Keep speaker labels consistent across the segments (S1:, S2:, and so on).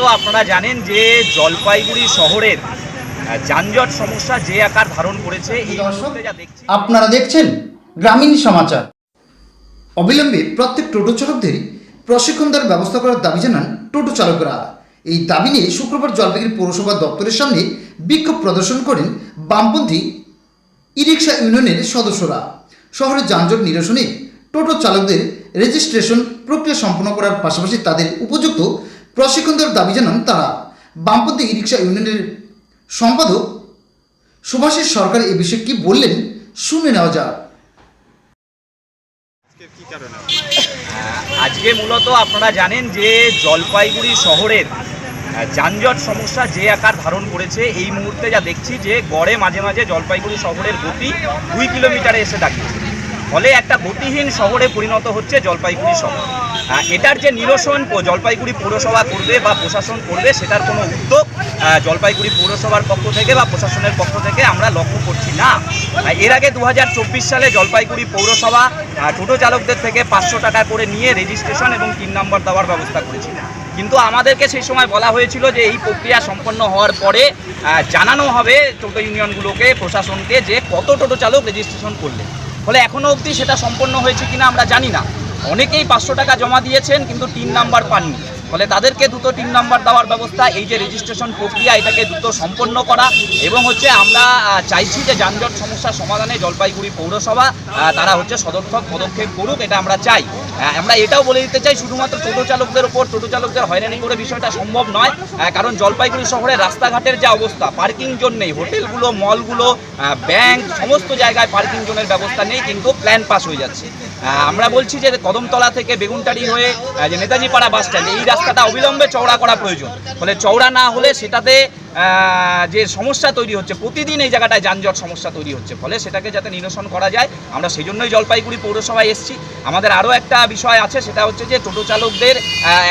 S1: তো আপনারা জানেন যে জলপাইগুড়ি শহরের যানজট সমস্যা যে আকার ধারণ করেছে এই
S2: আপনারা দেখছেন গ্রামীণ সমাচার। অবিলম্বে প্রত্যেক টোটো চালকদের প্রশিক্ষণ দেওয়ার ব্যবস্থা করার দাবি জানান টোটো চালকরা। এই দাবি নিয়ে শুক্রবার জলপাইগুড়ি পৌরসভা দপ্তরের সামনে বিক্ষোভ প্রদর্শন করেন বামপন্থী ই রিক্সা ইউনিয়নের সদস্যরা। শহরের যানজট নিরসনে টোটো চালকদের রেজিস্ট্রেশন প্রক্রিয়া সম্পন্ন করার পাশাপাশি তাদের উপযুক্ত প্রশিক্ষণ দেওয়ার দাবি জানান তারা বামপন্থী ই রিক্সা ইউনিয়নের সম্পাদক সুভাষিস সরকার এ বিষয়ে কি বললেন শুনে নেওয়া যাক।
S1: আজকে মূলত আপনারা জানেন যে জলপাইগুড়ি শহরের যানজট সমস্যা যে আকার ধারণ করেছে এই মুহূর্তে যা দেখছি যে গড়ে মাঝে মাঝে জলপাইগুড়ি শহরের গতি দুই কিলোমিটারে এসে দাঁড়িয়েছে। ফলে একটা গতিহীন শহরে পরিণত হচ্ছে জলপাইগুড়ি শহর। এটার যে নিরসন জলপাইগুড়ি পৌরসভা করবে বা প্রশাসন করবে, সেটার কোনো উদ্যোগ জলপাইগুড়ি পৌরসভার পক্ষ থেকে বা প্রশাসনের পক্ষ থেকে আমরা লক্ষ্য করছি না। এর আগে দু হাজার চব্বিশ সালে জলপাইগুড়ি পৌরসভা টোটো চালকদের থেকে পাঁচশো টাকা করে নিয়ে রেজিস্ট্রেশন এবং তিন নম্বর দেওয়ার ব্যবস্থা করেছিল। কিন্তু আমাদেরকে সেই সময় বলা হয়েছিল যে এই প্রক্রিয়া সম্পন্ন হওয়ার পরে জানানো হবে টোটো ইউনিয়নগুলোকে, প্রশাসনকে যে কত টোটো চালক রেজিস্ট্রেশন করলে ফলে এখনও অবধি সেটা সম্পন্ন হয়েছে কিনা আমরা জানি না। অনেকেই পাঁচশো টাকা জমা দিয়েছেন, কিন্তু তিন নাম্বার পাননি। ফলে তাদেরকে দ্রুত তিন নাম্বার দেওয়ার ব্যবস্থা, এই যে রেজিস্ট্রেশন প্রক্রিয়া, এটাকে দ্রুত সম্পন্ন করা এবং হচ্ছে আমরা চাইছি যে যানজট সমস্যার সমাধানে জলপাইগুড়ি পৌরসভা তারা হচ্ছে সদর্থক পদক্ষেপ করুক, এটা আমরা চাই। আমরা এটাও বলে দিতে চাই, শুধুমাত্র টোটো চালকদের ওপর, টোটো চালকদের হয়রানি করে বিষয়টা সম্ভব নয় কারণ জলপাইগুড়ি শহরের রাস্তাঘাটের যে অবস্থা, পার্কিং জোন নেই, হোটেলগুলো, মলগুলো ব্যাংক, সমস্ত জায়গায় পার্কিং জোনের ব্যবস্থা নেই, কিন্তু প্ল্যান পাস হয়ে যাচ্ছে। আমরা বলছি যে কদমতলা থেকে বেগুনটারি হয়ে যে নেতাজি পাড়া বাস স্ট্যান্ড এই রাস্তাটা অবিলম্বে চওড়া করা প্রয়োজন। ফলে চওড়া না হলে সেটাতে যে সমস্যা তৈরি হচ্ছে, প্রতিদিন এই জায়গাটায় যানজট সমস্যা তৈরি হচ্ছে। ফলে সেটাকে যাতে নিরসন করা যায়, আমরা সেই জন্যই জলপাইগুড়ি পৌরসভায় এসেছি। আমাদের আরও একটা বিষয় আছে, সেটা হচ্ছে যে টোটো চালকদের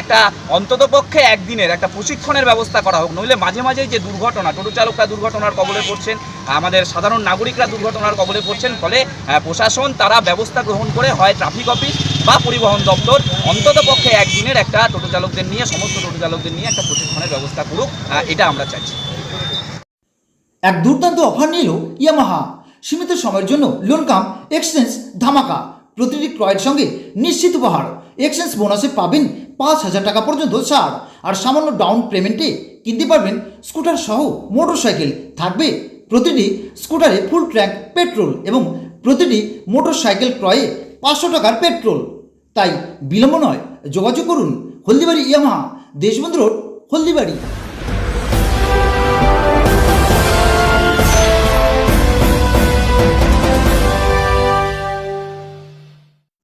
S1: একটা অন্ততপক্ষে একদিনের একটা প্রশিক্ষণের ব্যবস্থা করা হোক। নইলে মাঝে মাঝেই যে দুর্ঘটনা, টোটো চালকরা দুর্ঘটনার কবলে পড়ছেন আমাদের সাধারণ নাগরিকরা দুর্ঘটনার কবলে পড়ছেন, ফলে প্রশাসন তারা ব্যবস্থা গ্রহণ করে হয় ট্রাফিক অফিস। বা পরিবহন দপ্তর অন্ততপক্ষে একদিনের একটা টোটো চালকদের নিয়ে, সমস্ত টোটো চালকদের নিয়ে একটা প্রশিক্ষণের ব্যবস্থা করুক এটা আমরা চাইছি।
S2: এক দুর্দান্ত অফার নিল ইয়ামাহা। সীমিত সময়ের জন্য লোন কাম এক্সচেঞ্জ ধামাকা। প্রতিটি ক্রয়ের সঙ্গে নিশ্চিত উপহার। এক্সচেঞ্জ বোনাসে পাবেন পাঁচ হাজার টাকা পর্যন্ত ছাড়। আর সামান্য ডাউন পেমেন্টে কিনতে পারবেন স্কুটার সহ মোটর সাইকেল থাকবে প্রতিটি স্কুটারে ফুল ট্র্যাঙ্ক পেট্রোল এবং প্রতিটি মোটর সাইকেল ক্রয়ে পাঁচশো টাকার পেট্রোল। তাই বিলম্ব নয় যোগাযোগ করুন হলদিবাড়ি ইয়ামাহা দেশবন্ধু রোড হলদিবাড়ি।